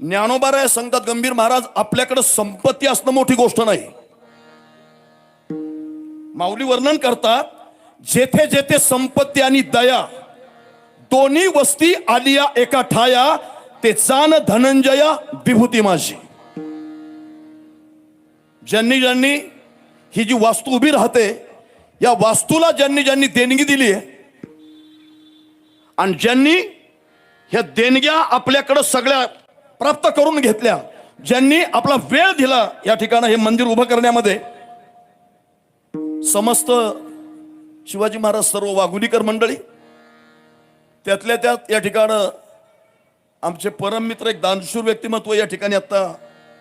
ज्ञानोबाराय सांगतात गंभीर महाराज आपल्याकडे संपत्ती असणं मोठी गोष्ट नाही. माऊली वर्णन करतात जेथे जेथे संपत्ती आणि दया दोन्ही वस्ती आलिया एका ठाया ते जाण धनंजया विभूती माझी. ज्यांनी ज्यांनी ही जी वास्तू उभी राहते या वास्तूला ज्यांनी ज्यांनी देणगी दिली आहे आणि ज्यांनी ह्या देणग्या आपल्याकडं सगळ्या प्राप्त करून घेतल्या. ज्यांनी आपला वेळ दिला या ठिकाणी हे मंदिर उभं करण्यामध्ये समस्त शिवाजी महाराज सर्व वाघुलीकर मंडळी त्यातल्या त्यात या ठिकाणं आमचे परममित्र एक दानशूर व्यक्तिमत्व या ठिकाणी आता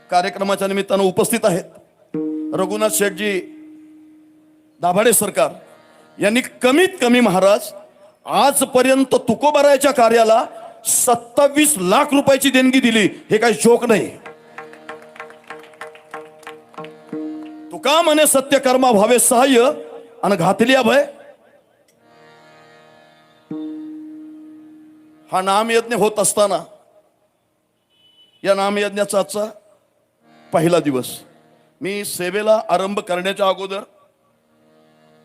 कार्यक्रमाच्या निमित्तानं उपस्थित आहेत. रघुनाथ शेठजी दाभाडे सरकार यांनी कमीत कमी महाराज आजपर्यंत तुकोबारायच्या कार्याला सत्तावीस लाख रुपयाची देणगी दिली. हे काही जोक नाही. तुका म्हणे सत्यकर्मा भावे सहाय्य आणि घातली अभय हा नामयज्ञ होत असताना या नामयज्ञाचा आजचा पहिला दिवस. मी सेवेला आरंभ करण्याच्या अगोदर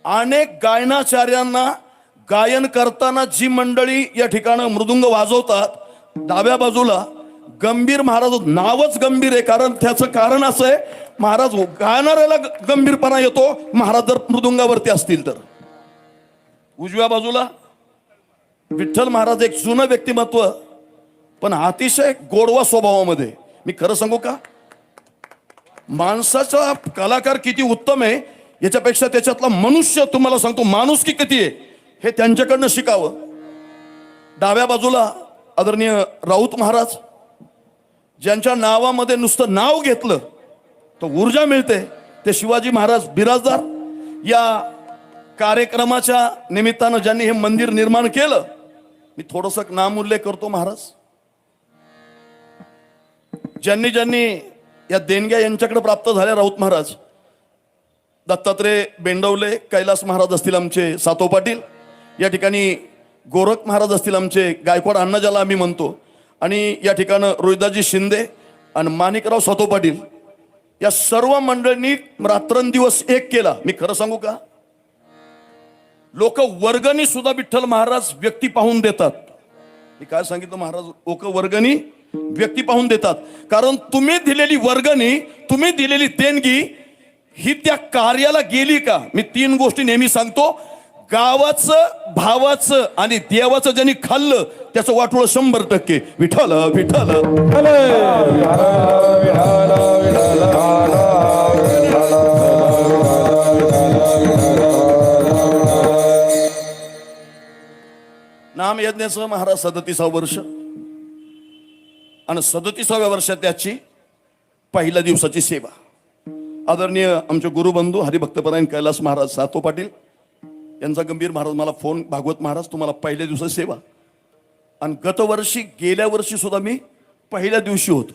अनेक गायनाचार्यांना गायन करताना जी मंडळी या ठिकाणं मृदुंग वाजवतात डाव्या बाजूला गंभीर महाराज नावच गंभीर आहे कारण त्याचं कारण असं आहे महाराज गायणाऱ्याला ग- गंभीरपणा येतो महाराज जर मृदुंगावरती असतील तर. उजव्या बाजूला विठ्ठल महाराज एक जुनं व्यक्तिमत्व पण अतिशय गोडवा स्वभावामध्ये. मी खरं सांगू का? माणसाचा कलाकार किती उत्तम आहे याच्यापेक्षा त्याच्यातला मनुष्य तुम्हाला सांगतो माणूस की किती आहे? हे त्यांच्याकडनं शिकावं. डाव्या बाजूला आदरणीय राऊत महाराज ज्यांच्या नावामध्ये नुसतं नाव घेतलं तर ऊर्जा मिळते ते शिवाजी महाराज बिराजदार. या कार्यक्रमाच्या निमित्तानं ज्यांनी हे मंदिर निर्माण केलं मी थोडस नामोल्लेख करतो महाराज. ज्यांनी ज्यांनी या देणग्या यांच्याकडे प्राप्त झाल्या राऊत महाराज. दत्तात्रय बेंडवले कैलास महाराज असतील आमचे सातो पाटील. या ठिकाणी गोरख महाराज असतील आमचे गायकवाड अण्णा ज्याला आम्ही म्हणतो. आणि या ठिकाणं रोहिदाजी शिंदे आणि माणिकराव सतो पाटील. या सर्व मंडळींनी रात्रंदिवस एक केला. मी खरं सांगू का? लोक वर्गणी सुद्धा विठ्ठल महाराज व्यक्ती पाहून देतात. मी काय सांगितलं महाराज? लोक वर्गणी व्यक्ती पाहून देतात. कारण तुम्ही दिलेली वर्गणी तुम्ही दिलेली देणगी ही त्या कार्याला गेली का? मी तीन गोष्टी नेहमी सांगतो. गावाचं भावाचं आणि देवाचं ज्यांनी खाल्लं त्याचं वाटोळ शंभर टक्के. विठ्ठल विठ्ठल. नाम यज्ञाचं महाराज सदतीसावं वर्ष. आणि सदतीसाव्या वर्षात त्याची पहिल्या दिवसाची सेवा. आदरणीय आमचे गुरुबंधू हरिभक्तपरायण कैलास महाराज सातो पाटील यांचा गंभीर महाराज मला फोन भागवत महाराज तुम्हाला पहिल्या दिवसाची सेवा. आणि गतवर्षी गेल्या वर्षी सुद्धा मी पहिल्या दिवशी होतो.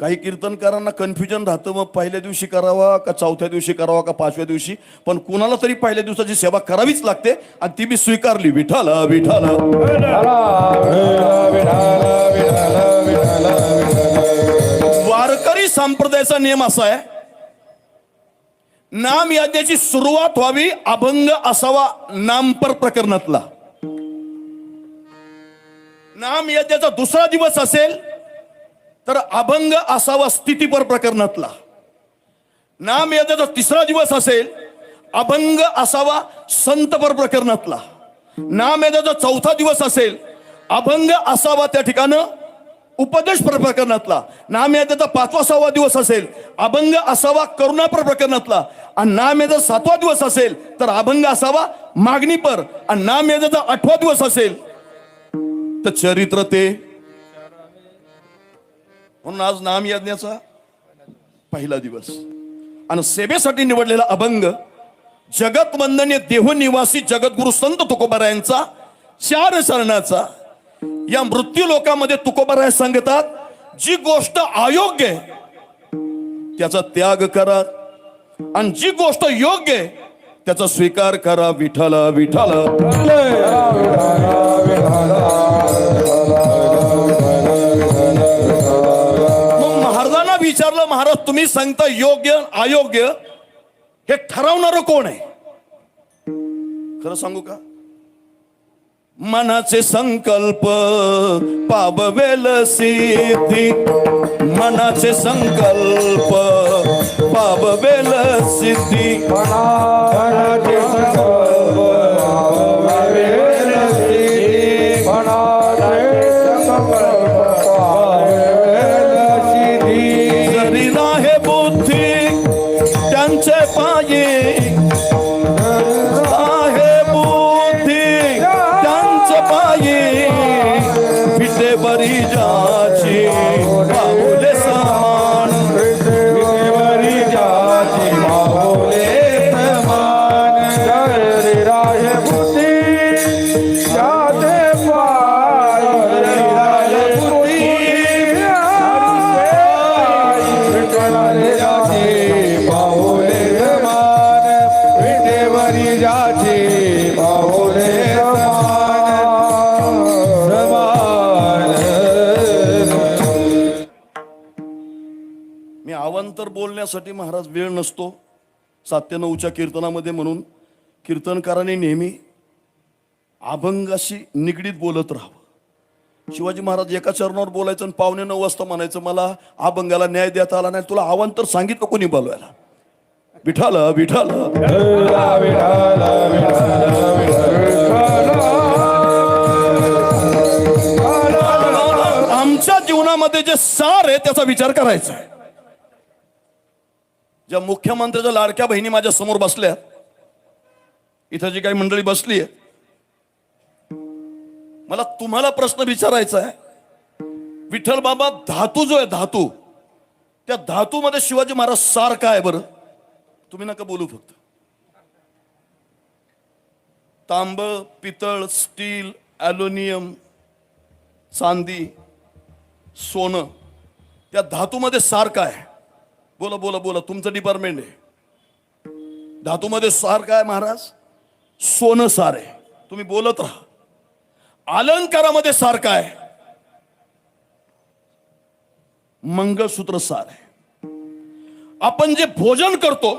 काही कीर्तनकारांना कन्फ्युजन राहतं मग पहिल्या दिवशी करावा का चौथ्या दिवशी करावा का पाचव्या दिवशी? पण कुणाला तरी पहिल्या दिवसाची सेवा करावीच लागते आणि ती मी स्वीकारली. विठाल विठाल वारकरी संप्रदायाचा नियम असा आहे नाम याद्याची सुरुवात व्हावी अभंग असावा नामपर प्रकरणातला. नाम यज्ञाचा दुसरा दिवस असेल तर अभंग असावा स्थितीपर प्रकरणातला. नाम यज्ञाचा तिसरा दिवस असेल अभंग असावा संतपर प्रकरणातला. नाम याद्याचा चौथा दिवस असेल अभंग असावा त्या ठिकाणं उपदेश प्रकरणातला. नाम पाचवा सहावा दिवस असेल अभंग असावा करुणापर प्रकरणातला. आणि नाम सातवा दिवस असेल तर अभंग असावा मागणीपर आणि नाम आठवा दिवस असेल तर चरित्र ते. म्हणून आज नाम यज्ञाचा पहिला दिवस. आणि सेवेसाठी निवडलेला अभंग जगत वंदनीय देहनिवासी जगद्गुरु संत तुकोबारायांचा चार शरणाचा या मृत्यू लोकांमध्ये तुकोबाराय सांगतात जी गोष्ट अयोग्य आहे त्याचा त्याग करा. आणि जी गोष्ट योग्य आहे त्याचा स्वीकार करा. विठाला विचारलं महाराज तुम्ही सांगता योग्य अयोग्य? हे ठरवणार कोण आहे? खरं सांगू का? मनाचे संकल्प पाबवेल सिद्धी. मनाचे संकल्प पाबवेल सिद्धी. पिते बरी भावांतर बोलण्यासाठी महाराज वेळ नसतो. सात्यनऊच्या कीर्तनामध्ये म्हणून कीर्तनकाराने नेहमी अभंगाशी निगडीत बोलत राहावं. शिवाजी महाराज एका चरणावर बोलायचं आणि पावणे नऊ वाजता म्हणायचं मला अभंगाला न्याय देता आला नाही तुला अवांतर सांगितलं कोणी बोलवायला? विठाल विठाल आमच्या जीवनामध्ये जे सार आहे त्याचा विचार करायचा आहे. ज्या मुख्यमंत्र्याच्या लाडक्या बहिणी माझ्यासमोर बसल्या इथं जी काही मंडळी बसली आहे मला तुम्हाला प्रश्न विचारायचा आहे. विठ्ठल बाबा धातू जो आहे धातू त्या धातूमध्ये शिवाजी महाराज सार काय बरं? तुम्ही नका बोलू फक्त. तांब पितळ स्टील ॲल्युमिनियम चांदी सोनं त्या धातूमध्ये सार काय बोला बोला बोला तुमचं डिपार्टमेंट आहे. धातूमध्ये सार काय महाराज? सोनं सार आहे. तुम्ही बोलत राहा. अलंकारामध्ये सार काय मंगळसूत्र सार आहे. आपण जे भोजन करतो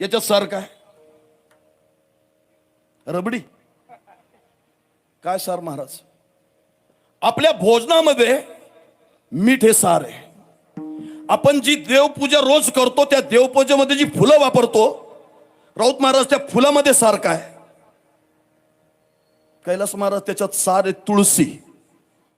याच्यात सार काय? रबडी. काय सार महाराज? आपल्या भोजनामध्ये मीठ हे सार आहे. आपण जी देवपूजा रोज करतो त्या देवपूजेमध्ये जी फुलं वापरतो राऊत महाराज त्या फुलामध्ये सार काय कैलास महाराज त्याच्यात सार आहे तुळसी